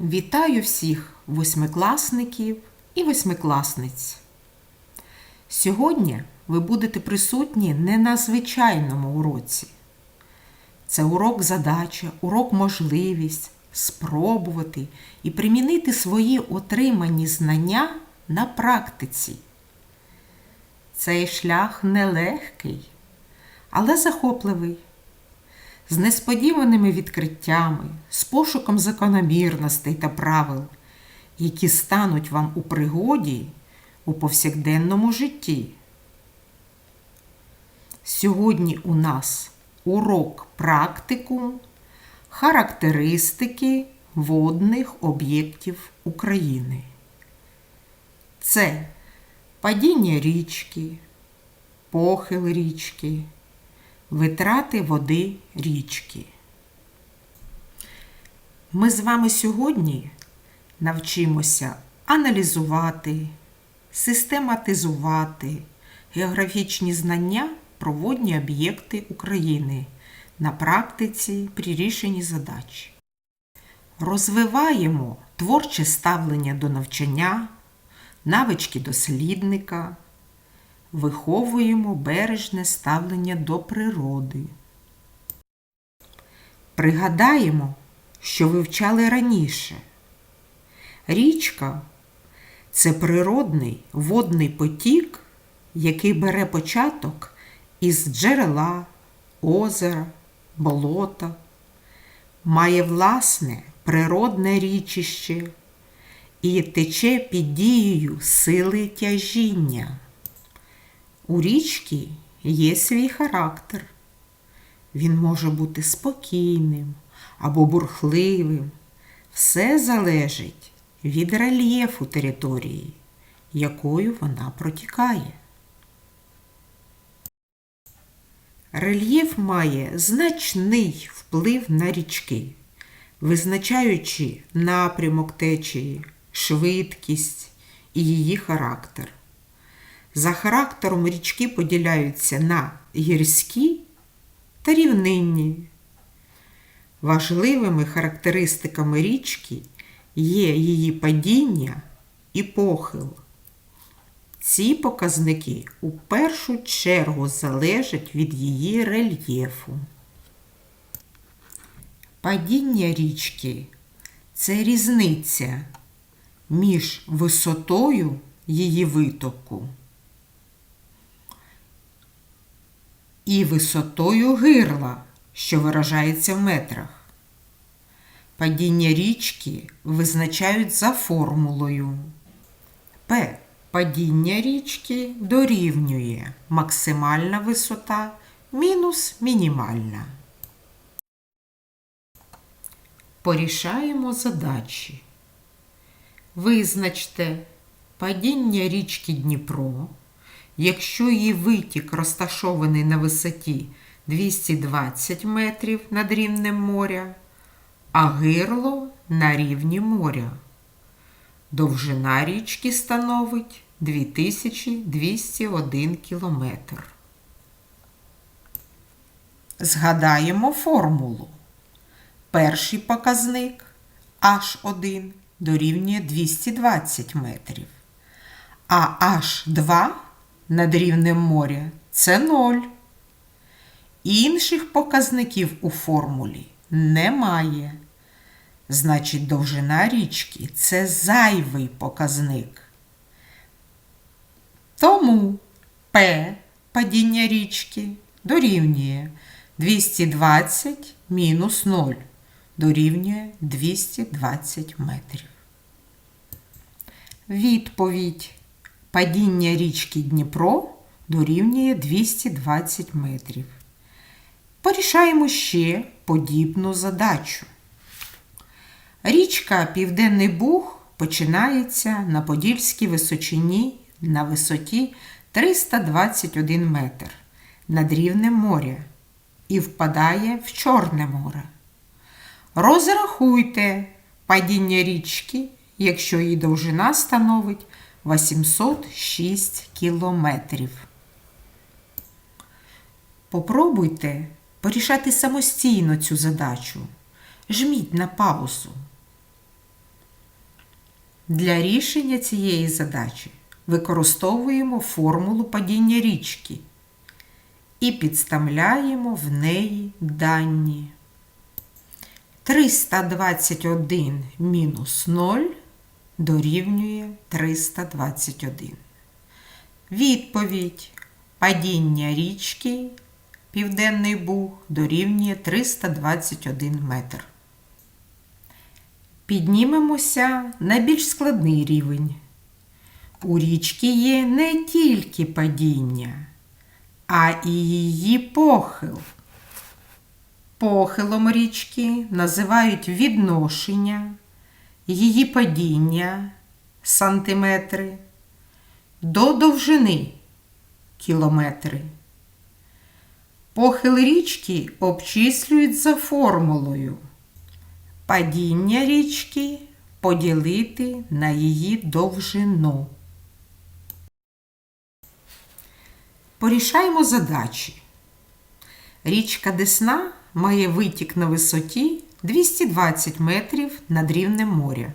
Вітаю всіх восьмикласників і восьмикласниць. Сьогодні ви будете присутні не на звичайному уроці. Це урок задача, урок можливість спробувати і примінити свої отримані знання на практиці. Цей шлях нелегкий, але захопливий з несподіваними відкриттями, з пошуком закономірностей та правил, які стануть вам у пригоді у повсякденному житті. Сьогодні у нас урок практикум характеристики водних об'єктів України. Це падіння річки, похил річки, витрати води річки. Ми з вами сьогодні навчимося аналізувати, систематизувати географічні знання про водні об'єкти України на практиці при рішенні задач. Розвиваємо творче ставлення до навчання, навички дослідника, виховуємо бережне ставлення до природи. Пригадаємо, що вивчали раніше. Річка це природний водний потік, який бере початок із джерела, озера, болота, має власне природне річище і тече під дією сили тяжіння. У річки є свій характер. Він може бути спокійним або бурхливим. Все залежить від рельєфу території, якою вона протікає. Рельєф має значний вплив на річки, визначаючи напрямок течії, швидкість і її характер. За характером річки поділяються на гірські та рівнинні. Важливими характеристиками річки є її падіння і похил. Ці показники у першу чергу залежать від її рельєфу. Падіння річки це різниця між висотою її витоку і висотою гирла, що виражається в метрах. Падіння річки визначають за формулою. П. Падіння річки дорівнює максимальна висота мінус мінімальна. Порішаємо задачі. Визначте падіння річки Дніпро, якщо її витік розташований на висоті 220 метрів над рівнем моря, а гирло на рівні моря. Довжина річки становить 2201 кілометр. Згадаємо формулу. Перший показник H1 дорівнює 220 метрів, а H2 над рівнем моря це 0. Інших показників у формулі немає. Значить, довжина річки це зайвий показник. Тому П падіння річки дорівнює 220 мінус 0 дорівнює 220 метрів. Відповідь падіння річки Дніпро дорівнює 220 метрів. Порішаємо ще подібну задачу. Річка Південний Буг починається на Подільській височині на висоті 321 метр над рівнем моря і впадає в Чорне море. Розрахуйте падіння річки, якщо її довжина становить 806 кілометрів. Попробуйте порішати самостійно цю задачу. Жміть на паузу. Для рішення цієї задачі використовуємо формулу падіння річки і підставляємо в неї дані. 321 мінус 0 дорівнює 321. Відповідь. Падіння річки Південний Буг дорівнює 321 метр. Піднімемося на більш складний рівень. У річки є не тільки падіння, а і її похил. Похилом річки називають відношення, її падіння сантиметри до довжини кілометри. Похил річки обчислюють за формулою. Падіння річки поділити на її довжину. Порішаємо задачі. Річка Десна має витік на висоті 220 метрів над рівнем моря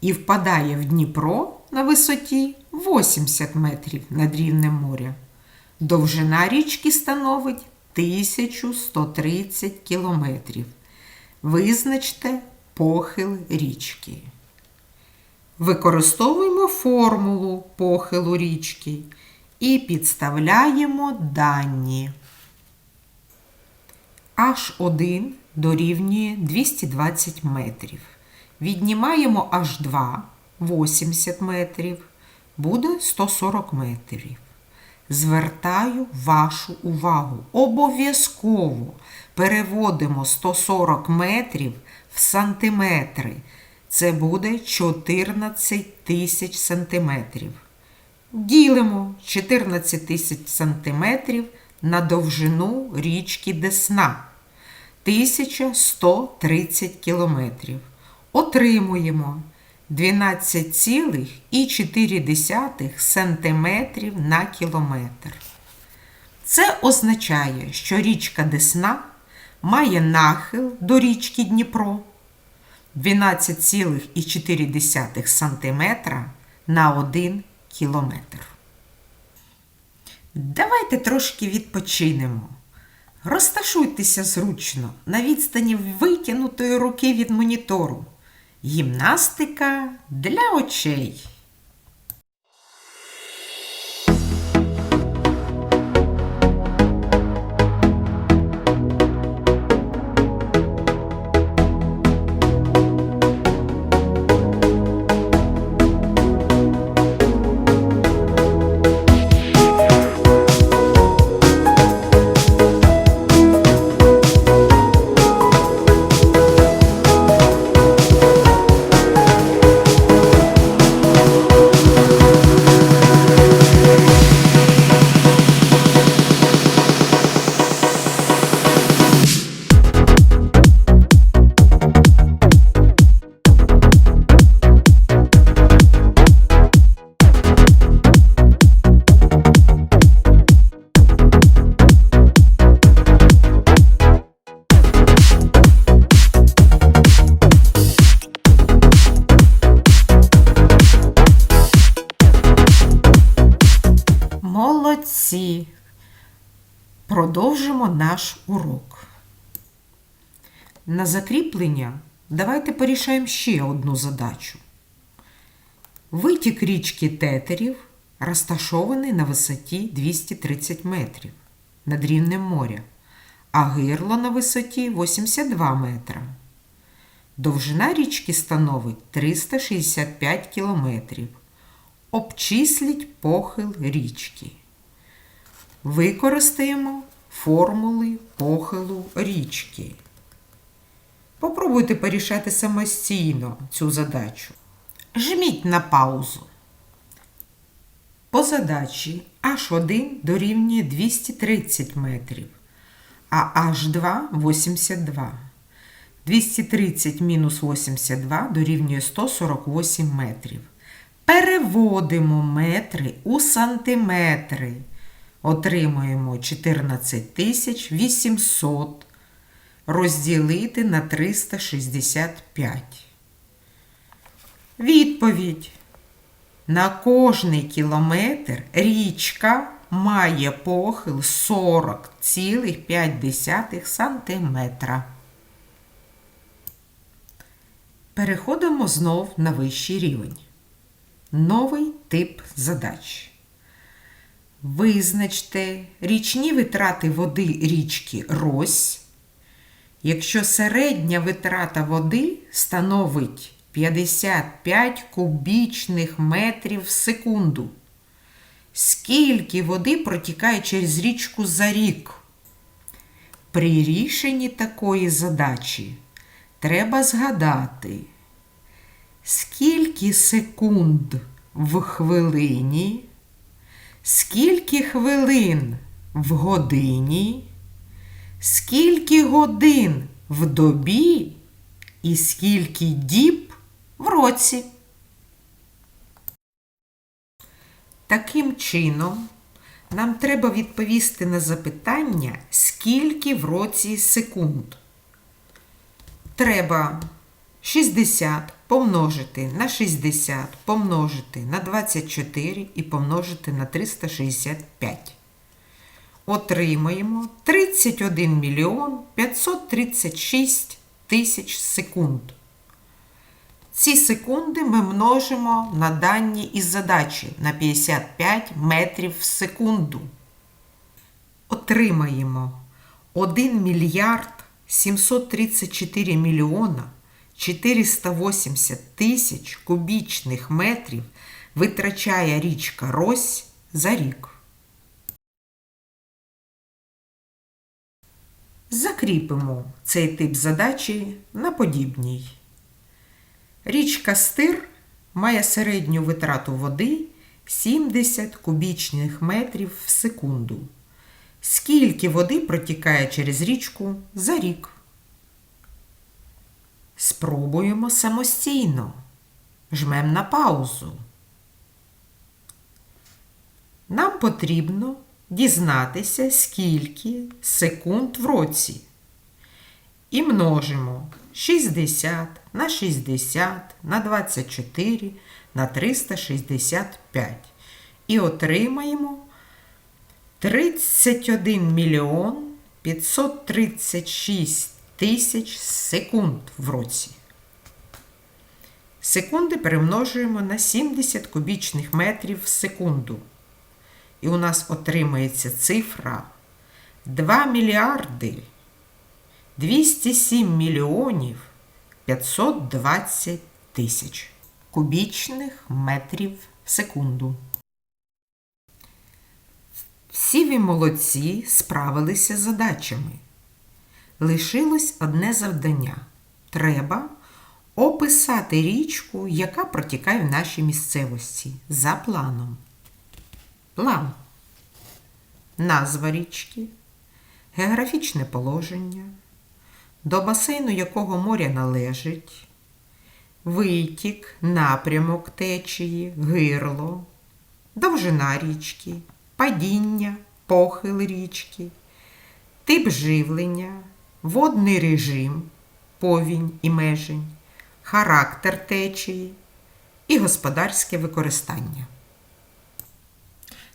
і впадає в Дніпро на висоті 80 метрів над рівнем моря. Довжина річки становить 1130 кілометрів. Визначте похил річки. Використовуємо формулу похилу річки і підставляємо дані. H1 дорівнює 220 метрів. Віднімаємо H2 80 метрів, буде 140 метрів. Звертаю вашу увагу. Обов'язково переводимо 140 метрів в сантиметри. Це буде 14 тисяч сантиметрів. Ділимо 14 тисяч сантиметрів на довжину річки Десна 1130 кілометрів. Отримуємо 12,4 сантиметрів на кілометр. Це означає, що річка Десна має нахил до річки Дніпро 12,4 см на 1 кілометр. Давайте трошки відпочинемо. Розташуйтеся зручно на відстані витягнутої руки від монітору. Гімнастика для очей. Молодці! Продовжимо наш урок. На закріплення давайте порішаємо ще одну задачу. Витік річки Тетерів розташований на висоті 230 метрів над рівнем моря, а гирло на висоті 82 метра. Довжина річки становить 365 кілометрів. Обчисліть похил річки. Використаємо формули похилу річки. Попробуйте порішати самостійно цю задачу. Жміть на паузу. По задачі H1 дорівнює 230 метрів, а H2 82. 230 мінус 82 дорівнює 148 метрів. Переводимо метри у сантиметри. Отримуємо 14 800 розділити на 365. Відповідь. На кожний кілометр річка має похил 40,5 сантиметра. Переходимо знов на вищий рівень. Новий тип задач. Визначте річні витрати води річки Рось. Якщо середня витрата води становить 55 кубічних метрів в секунду. Скільки води протікає через річку за рік? При рішенні такої задачі треба згадати, скільки секунд в хвилині, скільки хвилин в годині, скільки годин в добі і скільки діб в році. Таким чином, нам треба відповісти на запитання, скільки в році секунд. Треба 60 помножити на 60, помножити на 24 і помножити на 365. Отримаємо 31 мільйон 536 тисяч секунд. Ці секунди ми множимо на дані із задачі на 55 метрів в секунду. Отримаємо 1 мільярд 734 мільйона 480 тисяч кубічних метрів витрачає річка Рось за рік. Закріпимо цей тип задачі на подібній. Річка Стир має середню витрату води 70 кубічних метрів в секунду. Скільки води протікає через річку за рік? Спробуємо самостійно. Жмем на паузу. Нам потрібно дізнатися, скільки секунд в році. І множимо 60 на 60 на 24 на 365. І отримаємо 31 мільйон 536 тисяч секунд в році. Секунди перемножуємо на 70 кубічних метрів в секунду. І у нас отримається цифра 2 мільярди 207 мільйонів 520 тисяч кубічних метрів в секунду. Всі ви молодці справилися з задачами. Лишилось одне завдання. Треба описати річку, яка протікає в нашій місцевості за планом. План. Назва річки, географічне положення, до басейну якого моря належить, витік, напрямок течії, гирло, довжина річки, падіння, похил річки, тип живлення, водний режим, повінь і межень, характер течії і господарське використання.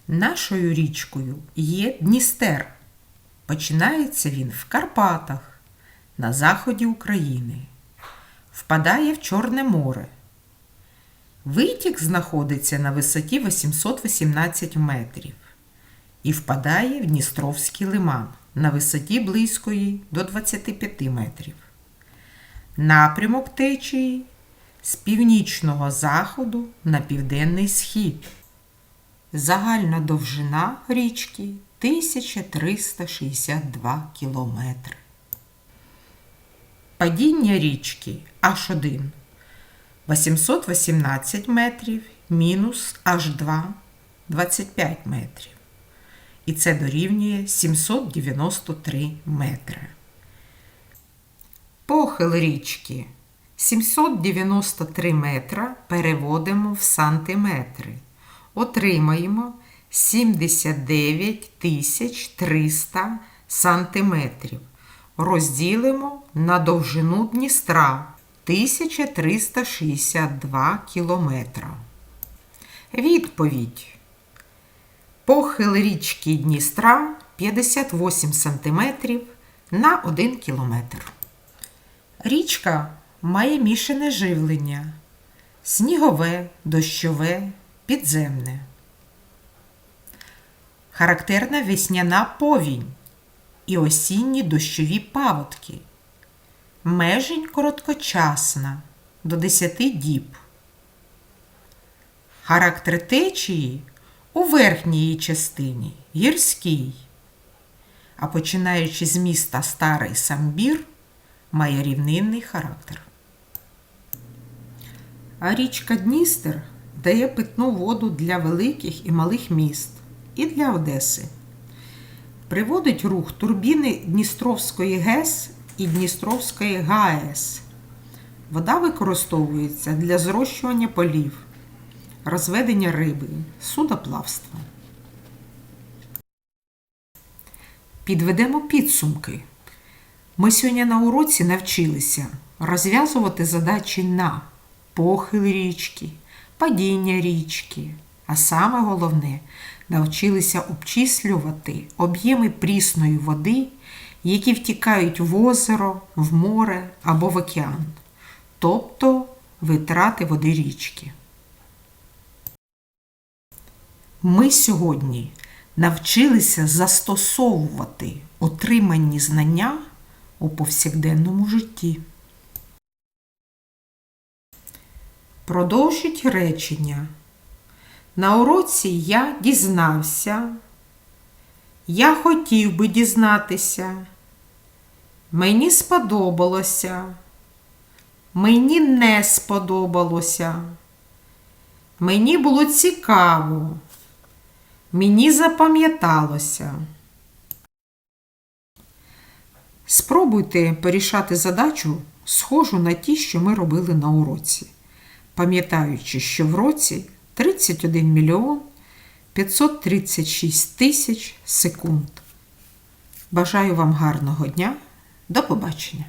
Нашою річкою є Дністер. Починається він в Карпатах на заході України. Впадає в Чорне море. Витік знаходиться на висоті 818 метрів і впадає в Дністровський лиман на висоті близької до 25 метрів. Напрямок течії з північного заходу на південний схід. Загальна довжина річки 1362 кілометри. Падіння річки H1 818 метрів мінус H2 25 метрів. І це дорівнює 793 метри. Похил річки 793 метра переводимо в сантиметри. Отримаємо 79 300 сантиметрів розділимо на довжину Дністра 1362 кілометра. Відповідь. Похил річки Дністра 58 см на 1 кілометр. Річка має мішане живлення снігове, дощове, підземне. Характерна весняна повінь і осінні дощові паводки. Межень короткочасна до 10 діб. Характер течії у верхній її частині гірський, а починаючи з міста Старий Самбір, має рівнинний характер. А річка Дністер дає питну воду для великих і малих міст і для Одеси. Приводить рух турбіни Дністровської ГЕС і Дністровської ГАЕС. Вода використовується для зрощування полів, розведення риби, судоплавства. Підведемо підсумки. Ми сьогодні на уроці навчилися розв'язувати задачі на похил річки, падіння річки, а саме головне навчилися обчислювати об'єми прісної води, які втікають в озеро, в море або в океан, тобто витрати води річки. Ми сьогодні навчилися застосовувати отримані знання у повсякденному житті. Продовжіть речення. На уроці я дізнався. Я хотів би дізнатися. Мені сподобалося. Мені не сподобалося. Мені було цікаво. Мені запам'яталося. Спробуйте порішати задачу, схожу на ті, що ми робили на уроці, пам'ятаючи, що в році 31 мільйон 536 тисяч секунд. Бажаю вам гарного дня. До побачення!